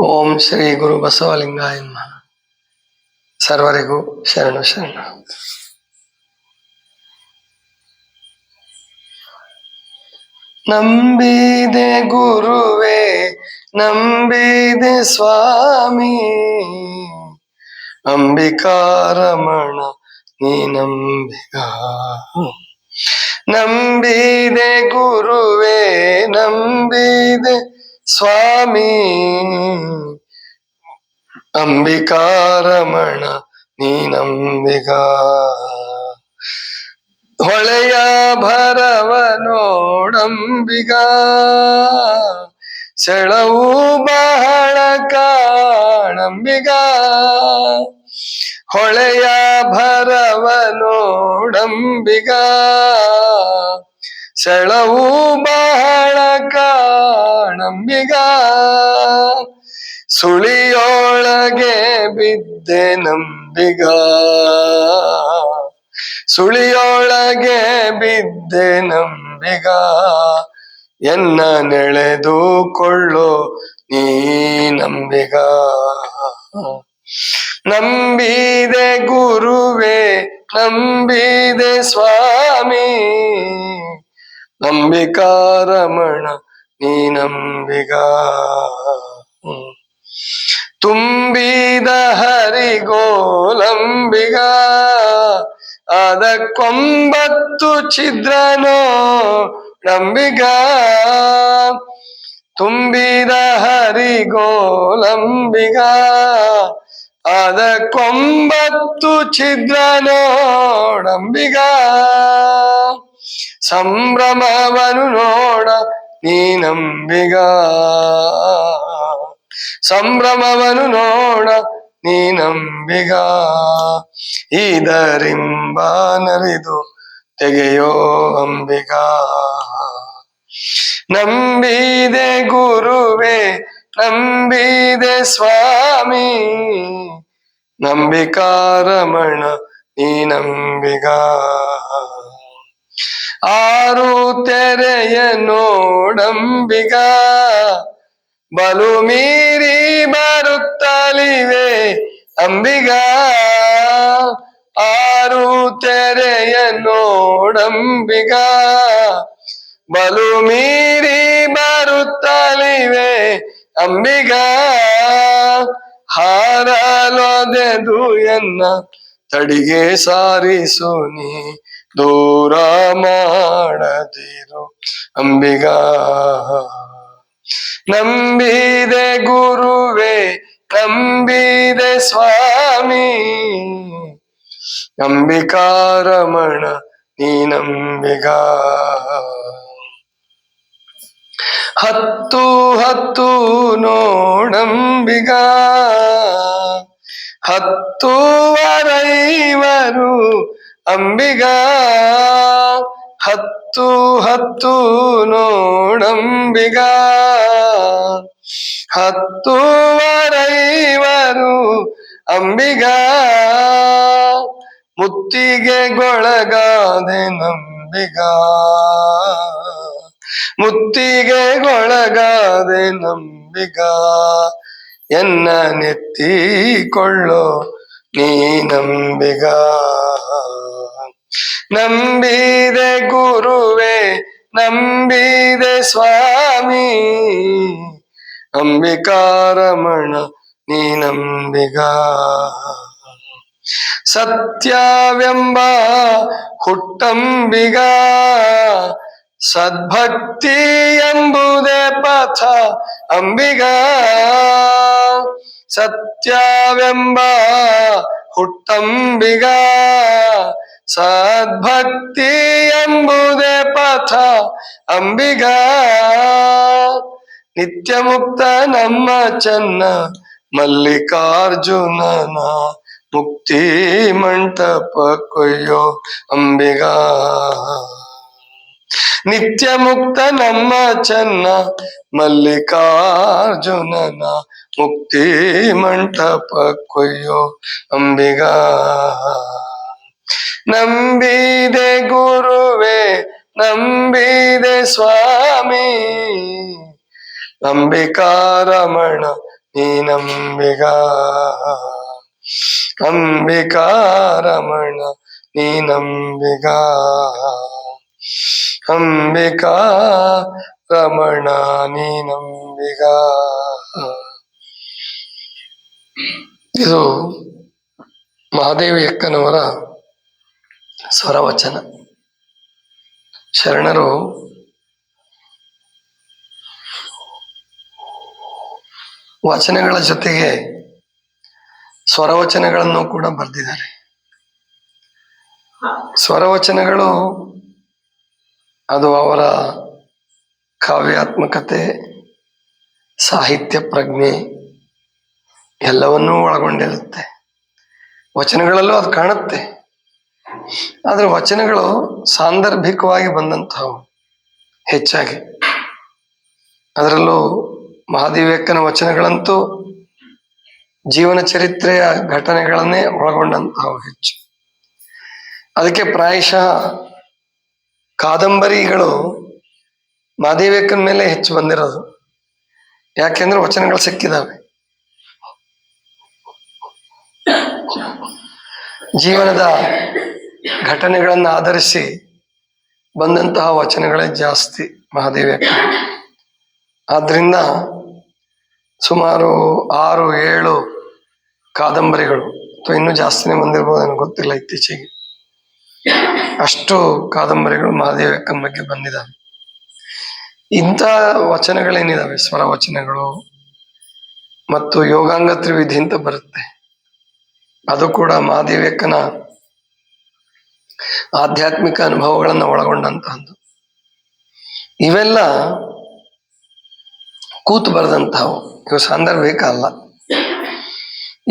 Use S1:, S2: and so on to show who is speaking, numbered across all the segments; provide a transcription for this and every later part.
S1: ಓಂ ಶ್ರೀ ಗುರು ಬಸವಲಿಂಗಾಯ ಸರ್ವರಿಗೂ ಶರಣು ಶರಣ. ನಂಬಿದೆ ಗುರುವೇ, ನಂಬಿದೆ ಸ್ವಾಮಿ. ಅಂಬಿಕಾರಮಣ, ನೀ ನಂಬಿಗ. ನಂಬಿದೆ ಗುರುವೇ, ನಂಬಿದೆ ಸ್ವಾಮಿ ಅಂಬಿಕಾರಮಣ ನೀ ನಂಬಿಗ ಹೊಳೆಯ ಭರವ ನೋಡಂಬಿಗ ಸೆಳವು ಬಹಳ ಕಾಣಂಬಿಗ। ಹೊಳೆಯ ಭರವ ನೋಡಂಬಿಗ ಸೆಳವು ಬಹಳ ಕಾಣಂಬಿಗ ಸುಳಿಯೊಳಗೆ ಬಿದ್ದೆ ನಂಬಿಗ. ಸುಳಿಯೊಳಗೆ ಬಿದ್ದೆ ನಂಬಿಗ. ಎನ್ನ ನೆಳೆದುಕೊಳ್ಳೋ ನೀ ನಂಬಿಗ. ನಂಬಿದೆ ಗುರುವೇ, ನಂಬಿದೆ ಸ್ವಾಮಿ. ನಂಬಿಕಾರಮಣ ನೀ ನಂಬಿಗ ತುಂಬಿದ ಹರಿಗೋಲಂಬಿಗ ಅದಕ್ಕೊಂಬತ್ತು ಛಿದ್ರನೋ ನಂಬಿಗ ತುಂಬಿದ ಹರಿಗೋಲಂಬಿಗ ಅದಕ್ಕೊಂಬತ್ತು ಛಿದ್ರ ನೋಡಂಬಿಗ ಸಂಭ್ರಮವನು ನೋಡ ನೀ ನಂಬಿಗ. ಸಂಭ್ರಮವನು ನೋಡ ನೀ ನಂಬಿಗ. ಇದರಿಂಬ ನರಿದು ತೆಗೆಯೋ ಅಂಬಿಗ. ನಂಬಿದೆ ಗುರುವೇ, ನಂಬಿದೆ ಸ್ವಾಮಿ. ನಂಬಿಕಾರಮಣ ನೀ ನಂಬಿಗ. ಆರು ತೆರೆಯ ನೋಡಂಬಿಗ, ಬಲು ಮೀರಿ ಬರುತ್ತಲಿವೆ ಅಂಬಿಗ. ಆರು ತೆರೆಯ ನೋಡಂಬಿಗ, ಬಲು ಮೀರಿ ಬರುತ್ತಲಿವೆ ಅಂಬಿಗ. ಹಾರಲೊದೆದು ಎನ್ನ ತಡಿಗೆ ಸಾರಿಸೋನಿ ದೂರ ಮಾಡದಿರು ಅಂಬಿಗ. ನಂಬಿದೆ ಗುರುವೇ ನಂಬಿದೆ ಸ್ವಾಮಿ. ನಂಬಿಕಾರಮಣ ನೀ ನಂಬಿಗ. ಹತ್ತು ಹತ್ತು ನೋಡಂಬಿಗ ಹತ್ತುವರೈವರು ಅಂಬಿಗ, ಹತ್ತು ಹತ್ತು ನೋಡಂಬಿಗ ಹತ್ತುವರೈವರು ಅಂಬಿಗ, ಮುತ್ತಿಗೆ ಗೊಳಗಾದೆ ನಂಬಿಗ, ಮುತ್ತಿಗೆ ಗೊಳಗಾದೆ ನಂಬಿಗ, ಎನ್ನ ನೆತ್ತಿಕೊಳ್ಳೋ ನೀ ನಂಬಿಗ. ನಂಬಿದೆ ಗುರುವೇ, ನಂಬಿದೆ ಸ್ವಾಮಿ. ಅಂಬಿಕಾರಮಣ ನೀ ನಂಬಿಗ. ಸತ್ಯವೆಂಬ ಹುಟ್ಟಂಬಿಗ. ಸದ್ಭಕ್ತಿ ಎಂಬುದೇ ಪಥ ಅಂಬಿಗ. ಸತ್ಯವೆಂಬ ಹುಟ್ಟಂಬಿಗ. ಸದ್ಭಕ್ತಿ ಎಂಬುದೇ ಪಥ ಅಂಬಿಗ ನಿತ್ಯ ಮುಕ್ತ ನಮ್ಮ ಚೆನ್ನ ಮಲ್ಲಿಕಾರ್ಜುನನ ಮುಕ್ತಿ ಮಂಟಪ ಕೊಯ್ಯೋ ಅಂಬಿಗ ನಿತ್ಯ ಮುಕ್ತ ನಮ್ಮ ಚೆನ್ನ ಮಲ್ಲಿಕಾರ್ಜುನನ ಮುಕ್ತಿ ಮಂಟಪ ಕೊಯ್ಯೋ ಅಂಬಿಗ ನಂಬಿದೆ ಗುರುವೆ, ನಂಬಿದೆ ಸ್ವಾಮಿ. ಅಂಬಿಕಾ ನೀ ನಂಬಿಗ. ಅಂಬಿಕಾರಮಣ ನೀ ನಂಬಿಗ. ಅಂಬಿಕಾ ರಮಣ ನೀನಂಬಿಗ ಇದು ಮಹಾದೇವಿ ಅಕ್ಕನವರ ಸ್ವರವಚನ. ಶರಣರು, ವಚನಗಳ ಜೊತೆಗೆ ಸ್ವರವಚನಗಳನ್ನು ಕೂಡ ಬರೆದಿದ್ದಾರೆ. ಸ್ವರವಚನಗಳು ಅದು ಅವರ ಕಾವ್ಯಾತ್ಮಕತೆ, ಸಾಹಿತ್ಯ ಪ್ರಜ್ಞೆ ಎಲ್ಲವನ್ನೂ ಒಳಗೊಂಡಿರುತ್ತೆ. ವಚನಗಳಲ್ಲೂ ಅದು ಕಾಣುತ್ತೆ. ಆದರೆ ವಚನಗಳು ಸಾಂದರ್ಭಿಕವಾಗಿ ಬಂದಂತಹವು ಹೆಚ್ಚಾಗಿ. ಅದರಲ್ಲೂ ಮಹಾದೇವಿಯಕ್ಕನ ವಚನಗಳಂತೂ ಜೀವನ ಚರಿತ್ರೆಯ ಘಟನೆಗಳನ್ನೇ ಒಳಗೊಂಡಂತಹವು ಹೆಚ್ಚು. ಅದಕ್ಕೆ ಪ್ರಾಯಶಃ ಕಾದಂಬರಿಗಳು ಮಹಾದೇವಿಯಕ್ಕನ ಮೇಲೆ ಹೆಚ್ಚು ಬಂದಿರೋದು. ಯಾಕೆಂದ್ರೆ ವಚನಗಳು ಸಿಕ್ಕಿದಾವೆ. ಜೀವನದ ಘಟನೆಗಳನ್ನು ಆಧರಿಸಿ ಬಂದಂತಹ ವಚನಗಳೇ ಜಾಸ್ತಿ ಮಹಾದೇವಿಯಕ್ಕ ಆದ್ದರಿಂದ ಸುಮಾರು ಆರು, ಏಳು ಕಾದಂಬರಿಗಳು, ಅಥವಾ ಇನ್ನೂ ಜಾಸ್ತಿನೇ ಬಂದಿರ್ಬೋದು ನನಗೆ ಗೊತ್ತಿಲ್ಲ ಇತ್ತೀಚೆಗೆ. ಅಷ್ಟು ಕಾದಂಬರಿಗಳು ಮಹಾದೇವಿಯಕ್ಕನ ಬಗ್ಗೆ ಬಂದಿದ್ದಾವೆ. ಇಂಥ ವಚನಗಳೇನಿದಾವೆ? ಸ್ವರ ವಚನಗಳು ಮತ್ತು ಯೋಗಾಂಗ ತ್ರಿವಿಧಿ ಅಂತ ಬರುತ್ತೆ. ಅದು ಕೂಡ ಮಹಾದೇವಿಯಕ್ಕನ ಆಧ್ಯಾತ್ಮಿಕ ಅನುಭವಗಳನ್ನು ಒಳಗೊಂಡಂತಹದ್ದು. ಇವೆಲ್ಲ ಕೂತು ಬರೆದಂತಹವು. ಇವು ಸಾಂದರ್ಭಿಕ ಅಲ್ಲ.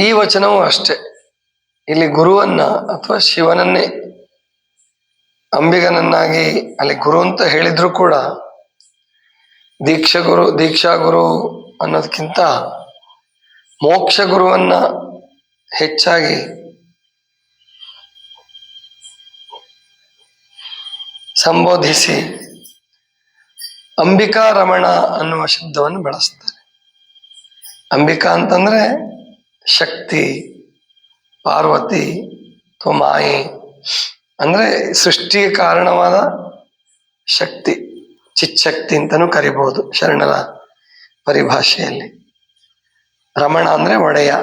S1: ಈ ವಚನವೂ ಅಷ್ಟೇ. ಇಲ್ಲಿ ಗುರುವನ್ನ ಅಥವಾ ಶಿವನನ್ನೇ ಅಂಬಿಗನನ್ನಾಗಿ, ಅಲ್ಲಿ ಗುರು ಅಂತ ಹೇಳಿದ್ರು ಕೂಡ ದೀಕ್ಷಾ ಗುರು ದೀಕ್ಷಾ ಗುರು ಅನ್ನೋದಕ್ಕಿಂತ ಮೋಕ್ಷ ಗುರುವನ್ನ ಹೆಚ್ಚಾಗಿ ಸಂಬೋಧಿಸಿ ಅಂಬಿಕಾ ರಮಣ ಅನ್ನುವ ಶಬ್ದವನ್ನು ಬಳಸ್ತಾರೆ. ಅಂಬಿಕಾ ಅಂತಂದ್ರೆ ಶಕ್ತಿ, ಪಾರ್ವತಿ ಅಥವಾ ಮಾಯಿ ಅಂದ್ರೆ ಸೃಷ್ಟಿಗೆ ಕಾರಣವಾದ ಶಕ್ತಿ, ಚಿಚ್ಚಕ್ತಿ ಅಂತಾನೂ ಕರಿಬಹುದು ಶರಣರ ಪರಿಭಾಷೆಯಲ್ಲಿ. ರಮಣ ಅಂದ್ರೆ ಒಡೆಯ,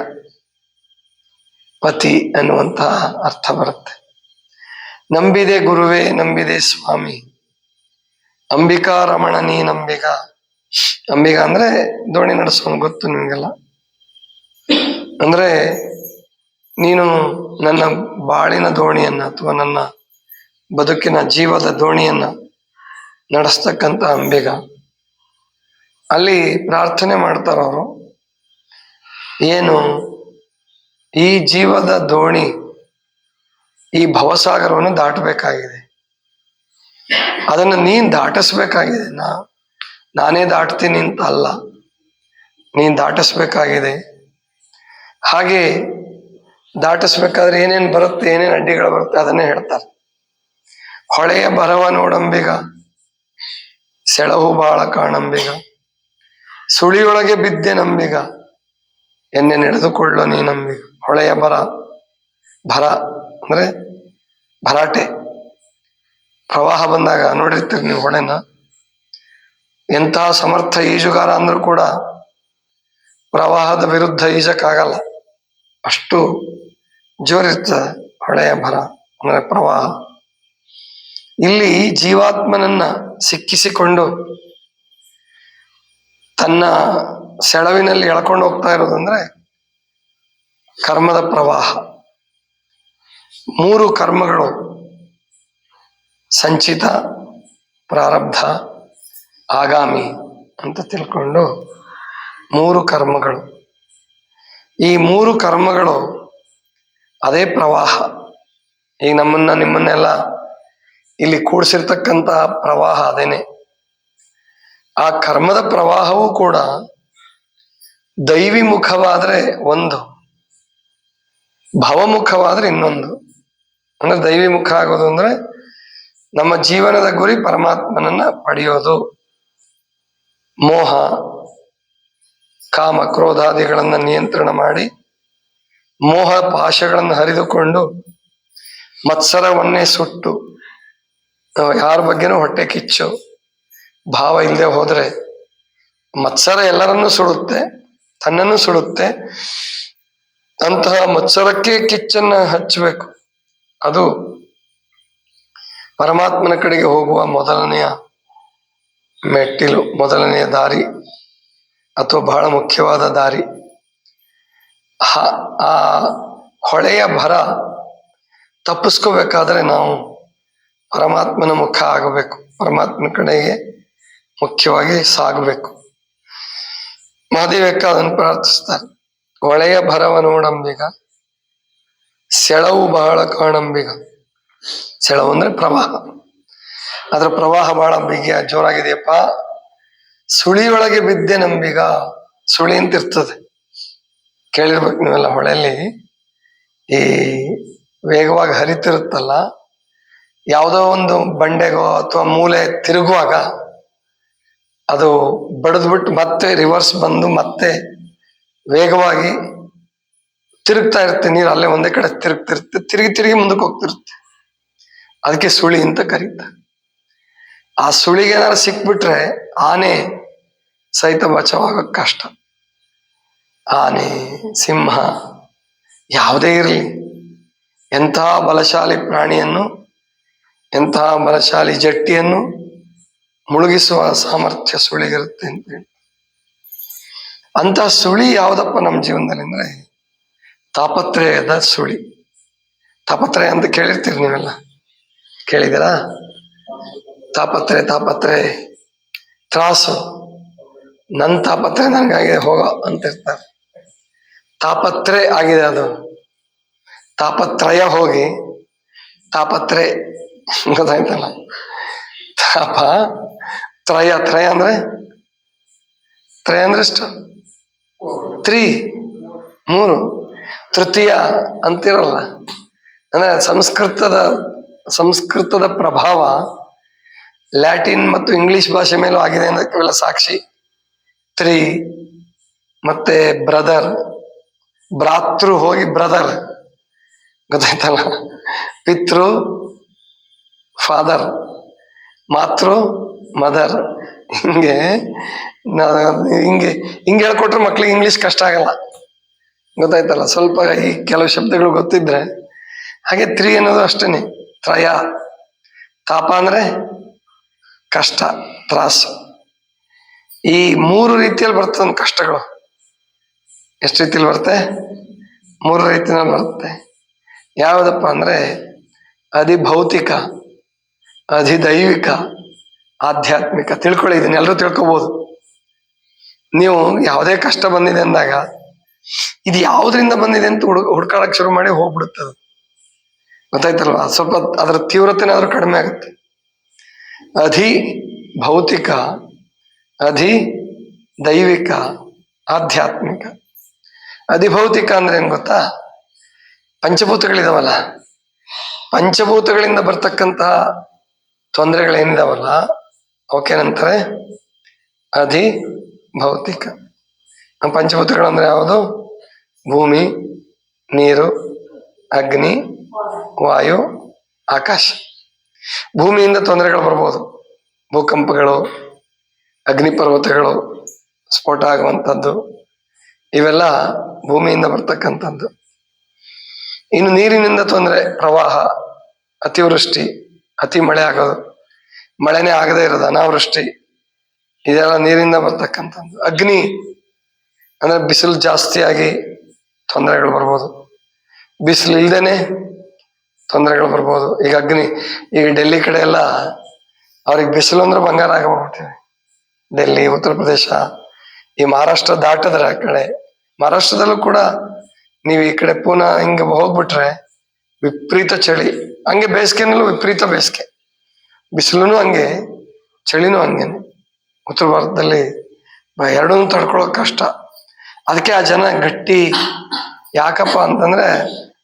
S1: ಪತಿ ಅನ್ನುವಂತಹ ಅರ್ಥ ಬರುತ್ತೆ. ನಂಬಿದೆ ಗುರುವೇ, ನಂಬಿದೆ ಸ್ವಾಮಿ. ಅಂಬಿಕಾ ರಮಣ ನೀ ನಂಬಿಗ. ಅಂಬಿಗ ಅಂದ್ರೆ ದೋಣಿ ನಡೆಸೋನು ಗೊತ್ತು ನಿಮಗೆಲ್ಲ. ಅಂದ್ರೆ ನೀನು ನನ್ನ ಬಾಳಿನ ದೋಣಿಯನ್ನ ಅಥವಾ ನನ್ನ ಬದುಕಿನ ಜೀವದ ದೋಣಿಯನ್ನ ನಡೆಸ್ತಕ್ಕಂಥ ಅಂಬಿಗ. ಅಲ್ಲಿ ಪ್ರಾರ್ಥನೆ ಮಾಡ್ತಾರವರು. ಏನು ಈ ಜೀವದ ದೋಣಿ ಈ ಭವಸಾಗರವನ್ನು ದಾಟಬೇಕಾಗಿದೆ. ಅದನ್ನು ನೀನ್ ದಾಟಿಸ್ಬೇಕಾಗಿದೆ. ನಾ, ನಾನೇ ದಾಟ್ತೀನಿ ಅಂತ ಅಲ್ಲ. ನೀನ್ ದಾಟಿಸ್ಬೇಕಾಗಿದೆ. ಹಾಗೆ ದಾಟಿಸ್ಬೇಕಾದ್ರೆ ಏನೇನು ಬರುತ್ತೆ, ಏನೇನು ಅಡ್ಡಿಗಳು ಬರುತ್ತೆ ಅದನ್ನೇ ಹೇಳ್ತಾರೆ. ಹೊಳೆಯ ಬರವ ನೋಡಂಬಿಗ, ಸೆಳಹು ಬಾಳ ಕಾಣಂಬಿಗ, ಸುಳಿಯೊಳಗೆ ಬಿದ್ದೆ ನಂಬಿಗ ಎನ್ನೆ ನಡೆದುಕೊಳ್ಳೋ ನೀ ನಂಬಿಗ, ಹೊಳೆಯ ಬರ ಭರ ಅಂದ್ರೆ ಭರಾಟೆ. ಪ್ರವಾಹ ಬಂದಾಗ ನೋಡಿರ್ತೀರಿ ನೀವು ಹೊಳೆನ ಎಂತಹ ಸಮರ್ಥ ಈಜುಗಾರ ಅಂದ್ರೂ ಕೂಡ ಪ್ರವಾಹದ ವಿರುದ್ಧ ಈಜಕ್ಕಾಗಲ್ಲ. ಅಷ್ಟು ಜೋರಿರ್ತದೆ ಹೊಳೆಯ ಭರ, ಅಂದ್ರೆ ಪ್ರವಾಹ. ಇಲ್ಲಿ ಜೀವಾತ್ಮನನ್ನ ಸಿಕ್ಕಿಸಿಕೊಂಡು ತನ್ನ ಸೆಳವಿನಲ್ಲಿ ಎಳ್ಕೊಂಡು ಹೋಗ್ತಾ ಇರೋದಂದ್ರೆ ಕರ್ಮದ ಪ್ರವಾಹ. ಮೂರು ಕರ್ಮಗಳು. ಸಂಚಿತ, ಪ್ರಾರಬ್ಧ, ಆಗಾಮಿ ಅಂತ ತಿಳ್ಕೊಂಡು ಮೂರು ಕರ್ಮಗಳು. ಈ ಮೂರು ಕರ್ಮಗಳು ಅದೇ ಪ್ರವಾಹ. ಈಗ ನಮ್ಮನ್ನ ನಿಮ್ಮನ್ನೆಲ್ಲ ಇಲ್ಲಿ ಕೂಡಿಸಿರ್ತಕ್ಕಂಥ ಪ್ರವಾಹ ಅದೇನೆ. ಆ ಕರ್ಮದ ಪ್ರವಾಹವೂ ಕೂಡ ದೈವಿ ಮುಖವಾದರೆ ಒಂದು, ಭವಮುಖವಾದ್ರೆ ಇನ್ನೊಂದು. ಅಂದ್ರೆ ದೈವಿ ಮುಖ ಆಗೋದು ಅಂದ್ರೆ ನಮ್ಮ ಜೀವನದ ಗುರಿ ಪರಮಾತ್ಮನನ್ನ ಪಡೆಯೋದು. ಮೋಹ, ಕಾಮ ಕ್ರೋಧಾದಿಗಳನ್ನ ನಿಯಂತ್ರಣ ಮಾಡಿ ಮೋಹ ಪಾಶಗಳನ್ನು ಹರಿದುಕೊಂಡು ಮತ್ಸರವನ್ನೇ ಸುಟ್ಟು ಯಾರ ಬಗ್ಗೆನೂ ಹೊಟ್ಟೆ ಕಿಚ್ಚು, ಭಾವ ಇಲ್ಲದೆ ಹೋದ್ರೆ ಮತ್ಸರ ಎಲ್ಲರನ್ನೂ ಸುಡುತ್ತೆ, ತನ್ನನ್ನು ಸುಡುತ್ತೆ. ಅಂತಹ ಮತ್ಸರಕ್ಕೆ ಕಿಚ್ಚನ್ನ ಹಚ್ಚಬೇಕು. ಅದು ಪರಮಾತ್ಮನ ಕಡೆಗೆ ಹೋಗುವ ಮೊದಲನೆಯ ಮೆಟ್ಟಿಲು, ಮೊದಲನೆಯ ದಾರಿ ಅಥವಾ ಬಹಳ ಮುಖ್ಯವಾದ ದಾರಿ. ಆ ಹೊಳೆಯ ಭರ ತಪ್ಪಿಸ್ಕೋಬೇಕಾದ್ರೆ ನಾವು ಪರಮಾತ್ಮನ ಮುಖ ಆಗಬೇಕು. ಪರಮಾತ್ಮನ ಕಡೆಗೆ ಮುಖ್ಯವಾಗಿ ಸಾಗಬೇಕು. ಮಹಾದೇವಕ್ಕಾದನ್ನು ಪ್ರಾರ್ಥಿಸ್ತಾರೆ. ಹೊಳೆಯ ಭರವ ನೋಡಂಬಿಗ ಸೆಳವು ಬಹಳ ಕಾಣಂಬಿಗ. ಸೆಳವು ಅಂದ್ರೆ ಪ್ರವಾಹ. ಅದ್ರ ಪ್ರವಾಹ ಬಹಳ ಬಿಗಿಯ ಜೋರಾಗಿದೆಯಪ್ಪ. ಸುಳಿಯೊಳಗೆ ಬಿದ್ದೆ ನಂಬಿಗ ಸುಳಿ ಅಂತ ಇರ್ತದೆ ಕೇಳಿರ್ಬೇಕು ನೀವೆಲ್ಲ ಹೊಳೆಯಲ್ಲಿ. ಈ ವೇಗವಾಗಿ ಹರಿತಿರುತ್ತಲ್ಲ, ಯಾವುದೋ ಒಂದು ಬಂಡೆಗೋ ಅಥವಾ ಮೂಲೆ ತಿರುಗುವಾಗ ಅದು ಬಡಿದ್ಬಿಟ್ಟು ಮತ್ತೆ ರಿವರ್ಸ್ ಬಂದು ಮತ್ತೆ ವೇಗವಾಗಿ ತಿರುಗ್ತಾ ಇರುತ್ತೆ, ನೀರು ಅಲ್ಲೇ ಒಂದೇ ಕಡೆ ತಿರುಗ್ತಿರುತ್ತೆ ತಿರುಗಿ ತಿರುಗಿ ಮುಂದಕ್ಕೆ ಹೋಗ್ತಿರುತ್ತೆ. ಅದಕ್ಕೆ ಸುಳಿ ಅಂತ ಕರೀತಾರೆ ಆ ಸುಳಿಗೆ ಏನಾರು ಸಿಕ್ಬಿಟ್ರೆ ಆನೆ ಸಹಿತ ಬಚಾವಾಗಕ್ಕೆ ಕಷ್ಟ. ಆನೆ, ಸಿಂಹ ಯಾವುದೇ ಇರಲಿ ಎಂತಹ ಬಲಶಾಲಿ ಪ್ರಾಣಿಯನ್ನು ಎಂತಹ ಬಲಶಾಲಿ ಜಟ್ಟಿಯನ್ನು ಮುಳುಗಿಸುವ ಸಾಮರ್ಥ್ಯ ಸುಳಿಗಿರುತ್ತೆ ಅಂತ ಹೇಳಿ. ಅಂತಹ ಸುಳಿ ಯಾವುದಪ್ಪ ನಮ್ಮ ಜೀವನದಲ್ಲಿ ಅಂದ್ರೆ ತಾಪತ್ರಯದ ಸುಳಿ. ತಾಪತ್ರಯ ಅಂತ ಕೇಳಿರ್ತೀರಿ ನೀವೆಲ್ಲ? ಕೇಳಿದಿರಾ ತಾಪತ್ರಯ ತಾಪತ್ರಯ. ತ್ರಾಸು. ನನ್ನ ತಾಪತ್ರಯ ನನಗಾಗಿದೆ ಹೋಗೋ ಅಂತ ಇರ್ತಾರೆ. ತಾಪತ್ರೆ ಆಗಿದೆ ಅದು. ತಾಪತ್ರಯ ಹೋಗಿ ತಾಪತ್ರೆ ಗೊತ್ತಾಯ್ತಲ್ಲ? ತಾಪ, ತ್ರಯ ತ್ರಯ ಅಂದ್ರೆ? ತ್ರಯ ಅಂದ್ರೆ ಎಷ್ಟು? ತ್ರೀ, ಮೂರು. ತೃತೀಯ ಅಂತಿರಲ್ಲ. ಅಂದ್ರೆ ಸಂಸ್ಕೃತದ ಸಂಸ್ಕೃತದ ಪ್ರಭಾವ ಲ್ಯಾಟಿನ್ ಮತ್ತು ಇಂಗ್ಲಿಷ್ ಭಾಷೆ ಮೇಲೂ ಆಗಿದೆ ಅನ್ನೋದಕ್ಕೆಲ್ಲ ಸಾಕ್ಷಿ. ತ್ರೀ, ಮತ್ತೆ ಬ್ರದರ್, ಭ್ರಾತೃ ಹೋಗಿ ಬ್ರದರ್. ಗೊತ್ತಾಯ್ತಲ್ಲ? ಪಿತೃ, ಫಾದರ್, ಮಾತೃ, ಮದರ್. ಹಿಂಗೆ ಹಿಂಗೆ ಹಿಂಗೆ ಹೇಳ್ಕೊಟ್ರೆ ಮಕ್ಳಿಗೆ ಇಂಗ್ಲಿಷ್ ಕಷ್ಟ ಆಗಲ್ಲ. ಗೊತ್ತಾಯ್ತಲ್ಲ, ಸ್ವಲ್ಪ ಈ ಕೆಲವು ಶಬ್ದಗಳು ಗೊತ್ತಿದ್ರೆ ಹಾಗೆ ತ್ರೀ ಅನ್ನೋದು ಅಷ್ಟೇನೆ. ತ್ರಯ, ತಾಪ ಅಂದ್ರೆ ಕಷ್ಟ, ತ್ರಾಸು. ಈ ಮೂರು ರೀತಿಯಲ್ಲಿ ಬರ್ತದೆ ಕಷ್ಟಗಳು. ಎಷ್ಟು ರೀತಿಯಲ್ಲಿ ಬರುತ್ತೆ? ಮೂರು ರೀತಿಯಲ್ಲಿ ಬರುತ್ತೆ. ಯಾವುದಪ್ಪ ಅಂದ್ರೆ ಅಧಿಭೌತಿಕ, ಅಧಿದೈವಿಕ, ಆಧ್ಯಾತ್ಮಿಕ. ತಿಳ್ಕೊಳ್ಳಿ ಇದನ್ನ ಎಲ್ಲರೂ ತಿಳ್ಕೊಬೋದು. ನೀವು ಯಾವುದೇ ಕಷ್ಟ ಬಂದಿದೆ ಅಂದಾಗ ಇದು ಯಾವುದರಿಂದ ಬಂದಿದೆ ಅಂತ ಹುಡ್ ಹುಡ್ಕಾಡಕ್ ಶುರು ಮಾಡಿ ಹೋಗ್ಬಿಡುತ್ತೆ ಅದು. ಗೊತ್ತಾಯ್ತಲ್ವಾ? ಸ್ವಲ್ಪ ಅದರ ತೀವ್ರತೆನಾದ್ರೂ ಕಡಿಮೆ ಆಗುತ್ತೆ. ಅಧಿ ಭೌತಿಕ, ಅಧಿ ದೈವಿಕ, ಆಧ್ಯಾತ್ಮಿಕ. ಅಧಿಭೌತಿಕ ಅಂದ್ರೆ ಏನ್ ಗೊತ್ತಾ? ಪಂಚಭೂತಗಳಿದಾವಲ್ಲ. ಪಂಚಭೂತಗಳಿಂದ ಬರ್ತಕ್ಕಂತಹ ತೊಂದರೆಗಳೇನಿದಾವಲ್ಲ, ಅವಕ್ಕೇನಂತಾರೆ? ಅಧಿ ಭೌತಿಕ. ಆ ಪಂಚಭೂತಗಳು ಅಂದ್ರೆ ಯಾವುದು? ಭೂಮಿ, ನೀರು, ಅಗ್ನಿ, ವಾಯು, ಆಕಾಶ. ಭೂಮಿಯಿಂದ ತೊಂದರೆಗಳು ಬರ್ಬೋದು. ಭೂಕಂಪಗಳು ಅಗ್ನಿ ಪರ್ವತಗಳು ಸ್ಫೋಟ ಆಗುವಂಥದ್ದು, ಇವೆಲ್ಲ ಭೂಮಿಯಿಂದ ಬರ್ತಕ್ಕಂಥದ್ದು. ಇನ್ನು ನೀರಿನಿಂದ ತೊಂದರೆ, ಪ್ರವಾಹ, ಅತಿವೃಷ್ಟಿ, ಅತಿ ಮಳೆ ಆಗೋದು, ಮಳೆನೇ ಆಗದೇ ಇರೋದು, ಅನಾವೃಷ್ಟಿ, ಇದೆಲ್ಲ ನೀರಿಂದ ಬರ್ತಕ್ಕಂಥದ್ದು. ಅಗ್ನಿ ಅಂದ್ರೆ ಬಿಸಿಲು ಜಾಸ್ತಿಯಾಗಿ ತೊಂದರೆಗಳು ಬರ್ಬೋದು. ಬಿಸಿಲು ಇಲ್ದೇನೆ ತೊಂದರೆಗಳು ಬರ್ಬೋದು. ಈಗ ಅಗ್ನಿ, ಈಗ ಡೆಲ್ಲಿ ಕಡೆ ಎಲ್ಲ ಅವ್ರಿಗೆ ಬಿಸಿಲು ಅಂದ್ರೆ ಬಂಗಾರ ಆಗಬಿಟ್ಟಿದೆ ಡೆಲ್ಲಿ, ಉತ್ತರ ಪ್ರದೇಶ, ಈ ಮಹಾರಾಷ್ಟ್ರ ದಾಟಿದ್ರೆ ಆ ಕಡೆ. ಮಹಾರಾಷ್ಟ್ರದಲ್ಲೂ ಕೂಡ ನೀವು ಈ ಕಡೆ ಪೂನಾ ಹಿಂಗೆ ಹೋಗ್ಬಿಟ್ರೆ ವಿಪರೀತ ಚಳಿ. ಹಂಗೆ ಬೇಸಿಗೆನಲ್ಲೂ ವಿಪರೀತ ಬೇಸಿಗೆ. ಬಿಸಿಲೂ ಹಂಗೆ, ಚಳಿನೂ ಹಂಗೇನೆ. ಉತ್ತರ ಭಾರತದಲ್ಲಿ ಎರಡೂ ತಡ್ಕೊಳ್ಳೋಕೆ ಕಷ್ಟ. ಅದಕ್ಕೆ ಆ ಜನ ಗಟ್ಟಿ, ಯಾಕಪ್ಪ ಅಂತಂದ್ರೆ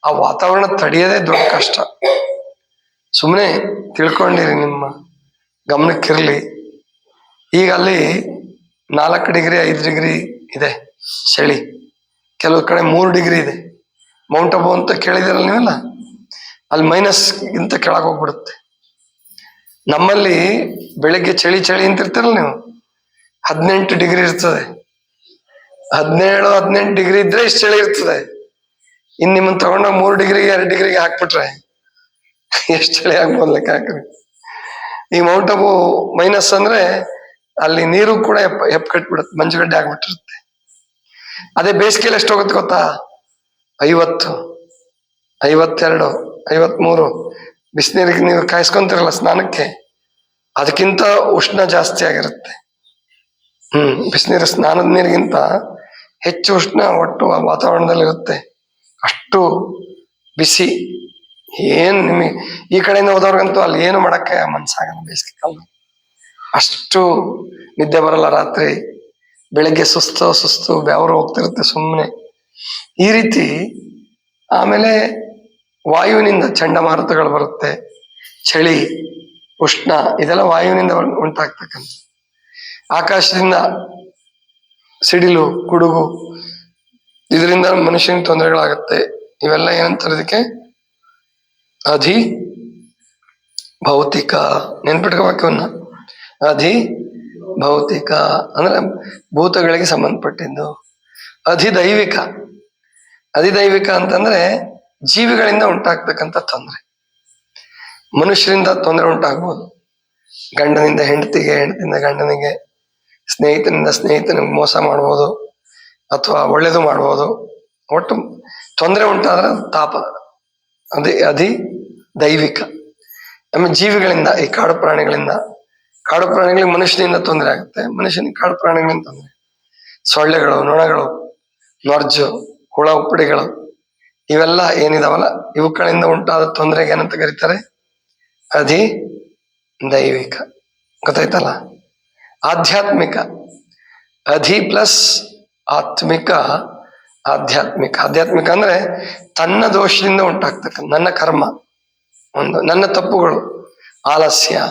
S1: ಆ ವಾತಾವರಣ ತಡೆಯೋದೇ ದೊಡ್ಡ ಕಷ್ಟ. ಸುಮ್ಮನೆ ತಿಳ್ಕೊಂಡಿರಿ ನಿಮ್ಮ ಗಮನಕ್ಕಿರ್ಲಿ. ಈಗ ಅಲ್ಲಿ ನಾಲ್ಕು ಡಿಗ್ರಿ, ಐದು ಡಿಗ್ರಿ ಇದೆ ಚಳಿ. ಕೆಲವು ಕಡೆ ಮೂರು ಡಿಗ್ರಿ ಇದೆ. ಮೌಂಟ್ ಅಬೋ ಅಂತ ಕೇಳಿದಿರಲ್ಲ ನೀವೆಲ್ಲ? ಅಲ್ಲಿ ಮೈನಸ್ ಗಿಂತ ಕೆಳಗೆ ಹೋಗ್ಬಿಡುತ್ತೆ. ನಮ್ಮಲ್ಲಿ ಬೆಳಗ್ಗೆ ಚಳಿ ಚಳಿ ಅಂತಿರ್ತೀರಲ್ಲ ನೀವು? ಹದಿನೆಂಟು ಡಿಗ್ರಿ ಇರ್ತದೆ. ಹದಿನೇಳು, ಹದಿನೆಂಟು ಡಿಗ್ರಿ ಇದ್ರೆ ಇಷ್ಟು ಚಳಿ ಇರ್ತದೆ. ಇನ್ ನಿಮ್ಮನ್ನ ತಗೊಂಡ ಮೂರು ಡಿಗ್ರಿಗೆ, ಎರಡು ಡಿಗ್ರಿಗೆ ಹಾಕ್ಬಿಟ್ರೆ ಎಷ್ಟು ಚಳಿ ಆಗ್ಬೋದು ಲೆಕ್ಕ ಹಾಕ್ರಿ ಈ ಮೌಂಟ್ ಅಬು ಮೈನಸ್ ಅಂದ್ರೆ ಅಲ್ಲಿ ನೀರು ಕೂಡ ಹೆಪ್ ಹೆಪ್ ಕಟ್ಬಿಡುತ್ತೆ, ಮಂಜುಗಡ್ಡೆ ಆಗ್ಬಿಟ್ಟಿರುತ್ತೆ. ಅದೇ ಬೇಸಿಗೆಯಲ್ಲಿ ಎಷ್ಟು ಹೋಗುತ್ತೆ ಗೊತ್ತಾ? ಐವತ್ತು, ಐವತ್ತೆರಡು, ಐವತ್ಮೂರು. ಬಿಸಿನೀರಿಗೆ ನೀವು ಕಾಯಿಸ್ಕೊಂತಿರಲ್ಲ ಸ್ನಾನಕ್ಕೆ, ಅದಕ್ಕಿಂತ ಉಷ್ಣ ಜಾಸ್ತಿ ಆಗಿರುತ್ತೆ. ಹ್ಮ್, ಬಿಸಿನೀರು ಸ್ನಾನದ ನೀರಿಗಿಂತ ಹೆಚ್ಚು ಉಷ್ಣ, ಒಟ್ಟು ಆ ವಾತಾವರಣದಲ್ಲಿ ಇರುತ್ತೆ ಅಷ್ಟು ಬಿಸಿ. ಏನು ನಿಮಗೆ, ಈ ಕಡೆಯಿಂದ ಹೋದವ್ರಿಗಂತೂ ಅಲ್ಲಿ ಏನು ಮಾಡೋಕ್ಕೆ ಮನ್ಸಾಗಲ್ಲ ಬೇಸಿಗೆ ಕಾಲ ಅಷ್ಟು ನಿದ್ದೆ ಬರಲ್ಲ ರಾತ್ರಿ. ಬೆಳಗ್ಗೆ ಸುಸ್ತು ಸುಸ್ತು, ಬೆವರು ಹೋಗ್ತಿರುತ್ತೆ ಸುಮ್ಮನೆ ಈ ರೀತಿ ಆಮೇಲೆ ವಾಯುವಿನಿಂದ ಚಂಡಮಾರುತಗಳು ಬರುತ್ತೆ. ಚಳಿ, ಉಷ್ಣ, ಇದೆಲ್ಲ ವಾಯುವಿನಿಂದ ಉಂಟಾಗ್ತಕ್ಕಂಥ ಆಕಾಶದಿಂದ ಸಿಡಿಲು ಗುಡುಗು ಇದರಿಂದ ಮನುಷ್ಯನಿಗೆ ತೊಂದರೆಗಳಾಗುತ್ತೆ. ಇವೆಲ್ಲ ಏನಂತಾರದಕ್ಕೆ ಅಧಿ ಭೌತಿಕ ನೆನ್ಪಿಟ್ಕೋಬೇಕವನ್ನ ಅಧಿ ಭೌತಿಕ ಅಂದ್ರೆ ಭೂತಗಳಿಗೆ ಸಂಬಂಧಪಟ್ಟಿದ್ದು. ಅಧಿದೈವಿಕ ಅಧಿದೈವಿಕ ಅಂತಂದ್ರೆ ಜೀವಿಗಳಿಂದ ಉಂಟಾಗ್ತಕ್ಕಂಥ ತೊಂದರೆ. ಮನುಷ್ಯರಿಂದ ತೊಂದರೆ ಉಂಟಾಗ್ಬೋದು. ಗಂಡನಿಂದ ಹೆಂಡತಿಗೆ, ಹೆಂಡತಿಯಿಂದ ಗಂಡನಿಗೆ. ಸ್ನೇಹಿತನಿಂದ ಸ್ನೇಹಿತನಿಗೆ ಮೋಸ ಮಾಡ್ಬೋದು ಅಥವಾ ಒಳ್ಳೇದು ಮಾಡ್ಬೋದು. ಒಟ್ಟು ತೊಂದರೆ ಉಂಟಾದ್ರೆ ತಾಪ, ಅದೇ ಅಧಿ ದೈವಿಕ. ಆಮೇಲೆ ಜೀವಿಗಳಿಂದ, ಈ ಕಾಡು ಪ್ರಾಣಿಗಳಿಂದ, ಕಾಡು ಪ್ರಾಣಿಗಳಿಗೆ ಮನುಷ್ಯನಿಂದ ತೊಂದರೆ ಆಗುತ್ತೆ. ಮನುಷ್ಯನಿಗೆ ಕಾಡು ಪ್ರಾಣಿಗಳಿಂದ ತೊಂದರೆ. ಸೊಳ್ಳೆಗಳು, ನೊಣಗಳು, ನೊರ್ಜು, ಹುಳ, ಉಪ್ಪಡಿಗಳು, ಇವೆಲ್ಲ ಏನಿದಾವಲ್ಲ, ಇವುಗಳಿಂದ ಉಂಟಾದ ತೊಂದರೆಗೆ ಏನಂತ ಕರೀತಾರೆ? ಅಧಿ ದೈವಿಕ. ಗೊತ್ತಾಯ್ತಲ್ಲ? ಆಧ್ಯಾತ್ಮಿಕ. ಅಧಿ ಪ್ಲಸ್ ಆತ್ಮಿಕ ಆಧ್ಯಾತ್ಮಿಕ. ಆಧ್ಯಾತ್ಮಿಕ ಅಂದ್ರೆ ತನ್ನ ದೋಷದಿಂದ ಉಂಟಾಗ್ತಕ್ಕಂಥ ನನ್ನ ಕರ್ಮ. ಒಂದು, ನನ್ನ ತಪ್ಪುಗಳು. ಆಲಸ್ಯ,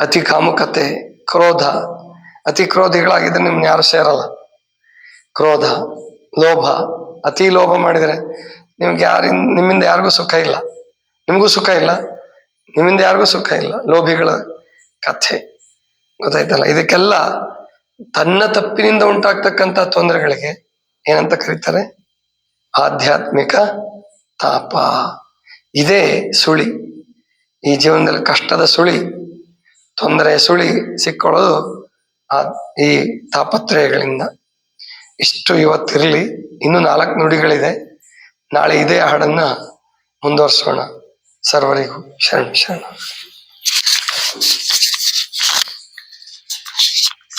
S1: ಅತಿ ಕಾಮುಕತೆ, ಕ್ರೋಧ. ಅತಿ ಕ್ರೋಧಿಗಳಾಗಿದ್ರೆ ನಿಮ್ನ ಯಾರು ಸೇರಲ್ಲ. ಕ್ರೋಧ, ಲೋಭ. ಅತಿ ಲೋಭ ಮಾಡಿದರೆ ನಿಮ್ಗೆ ಯಾರಿಂದ ನಿಮ್ಮಿಂದ ಯಾರಿಗೂ ಸುಖ ಇಲ್ಲ. ನಿಮಗೂ ಸುಖ ಇಲ್ಲ. ನಿಮ್ಮಿಂದ ಯಾರಿಗೂ ಸುಖ ಇಲ್ಲ. ಲೋಭಿಗಳ ಕಥೆ. ಗೊತ್ತಾಯ್ತಲ್ಲ? ಇದಕ್ಕೆಲ್ಲ ತನ್ನ ತಪ್ಪಿನಿಂದ ಉಂಟಾಗ್ತಕ್ಕಂಥ ತೊಂದರೆಗಳಿಗೆ ಏನಂತ ಕರೀತಾರೆ? ಆಧ್ಯಾತ್ಮಿಕ ತಾಪ. ಇದೇ ಸುಳಿ. ಈ ಜೀವನದಲ್ಲಿ ಕಷ್ಟದ ಸುಳಿ, ತೊಂದರೆ ಸುಳಿ ಸಿಕ್ಕೊಳ್ಳೋದು ಆ ಈ ತಾಪತ್ರಯಗಳಿಂದ. ಇಷ್ಟು ಇವತ್ತಿರಲಿ, ಇನ್ನು ನಾಲ್ಕು ನುಡಿಗಳಿದೆ. ನಾಳೆ ಇದೇ ಹಾಡನ್ನ ಮುಂದುವರ್ಸೋಣ. ಸರ್ವರಿಗೂ ಶರಣ ಶರಣ.